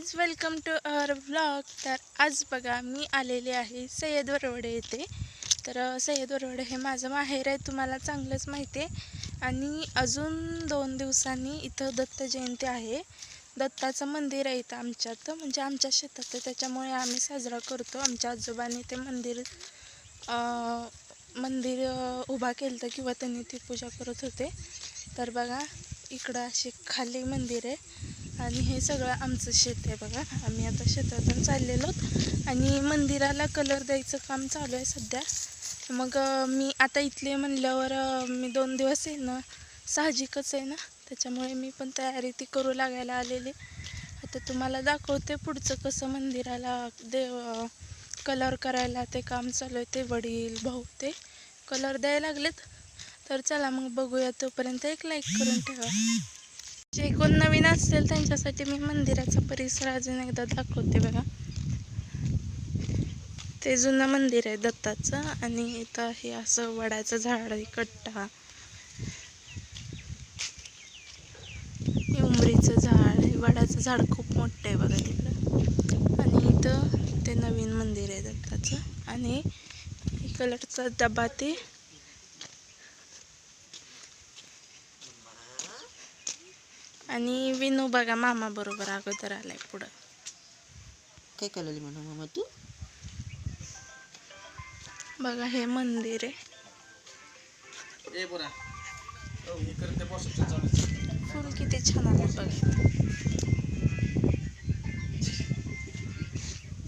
Guys welcome to our vlog तर आज बघा मी आलेले आहे सय्यद वरवडे येथे. तर सय्यद वरवडे हे माझं माहेर आहे तुम्हाला चांगलंच माहिती आहे. आणि अजून दोन दिवसांनी इथं दत्त जयंती आहे. दत्ताचं मंदिर आहे इथं आमच्यात म्हणजे आमच्या शेतात त्याच्यामुळे आम्ही साजरा करतो. आमच्या आजोबांनी ते मंदिर मंदिर उभा केलं होतं किंवा त्यांनी ती पूजा करत होते. तर बघा इकडं असे खाली मंदिर आहे. आणि हे सगळं आमचं शेत आहे बघा. आम्ही आता शेतातून चाललेलो आणि मंदिराला कलर द्यायचं काम चालू आहे सध्या. मग मी आता इथले म्हणल्यावर मी दोन दिवस आहे ना साहजिकच आहे ना. त्याच्यामुळे मी पण तयारी ती करू लागायला आलेली. आता तुम्हाला दाखवते पुढचं कसं मंदिराला देव कलर करायला ते काम चालू आहे. ते वडील भाऊ ते कलर द्यायला लागलेत. तर चला मग बघूया तोपर्यंत एक लाईक करून ठेवा. जे कोण नवीन असेल त्यांच्यासाठी मी मंदिराचा परिसर अजून एकदा दाखवते बघा. ते जुनं मंदिर आहे दत्ताचं आणि इथं हे असं वडाचं झाड आहे कट्टा. उमरीचं झाड आहे वडाचं झाड खूप मोठं आहे बघा तिकडं. आणि इथं ते नवीन मंदिर आहे दत्ताचं. आणि कलरचा डबा ते आणि विनू बघा मामा बरोबर अगोदर आलाय पुढं. काय करायला म्हणा मामा तू? बघा हे मंदिर आहे. फुल किती छान आले बघा.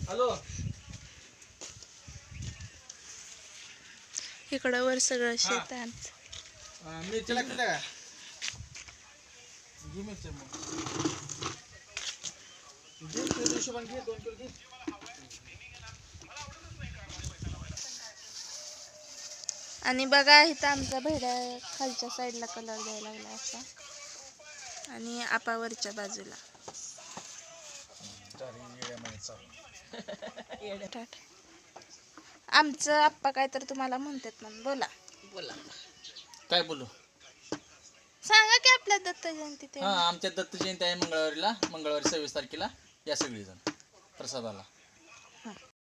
हॅलो. इकडं वर सगळं शेत आहे आमचं मिरची लागते का घे दोन किलो घे आणि बघा इथं आमचा भेड्या खालच्या साईडला कलर द्यायला लागला असा. आणि आपावरच्या बाजूला. आमचं आप्पा काय तर तुम्हाला म्हणतात म्हणून बोला. बोला. काय बोलू? सांगा की आपल्या दत्त जयंती ते. हा आमच्या दत्त जयंती आहे मंगळवारीला मंगळवारी सव्वीस तारखेला या सगळीजण प्रसादाला.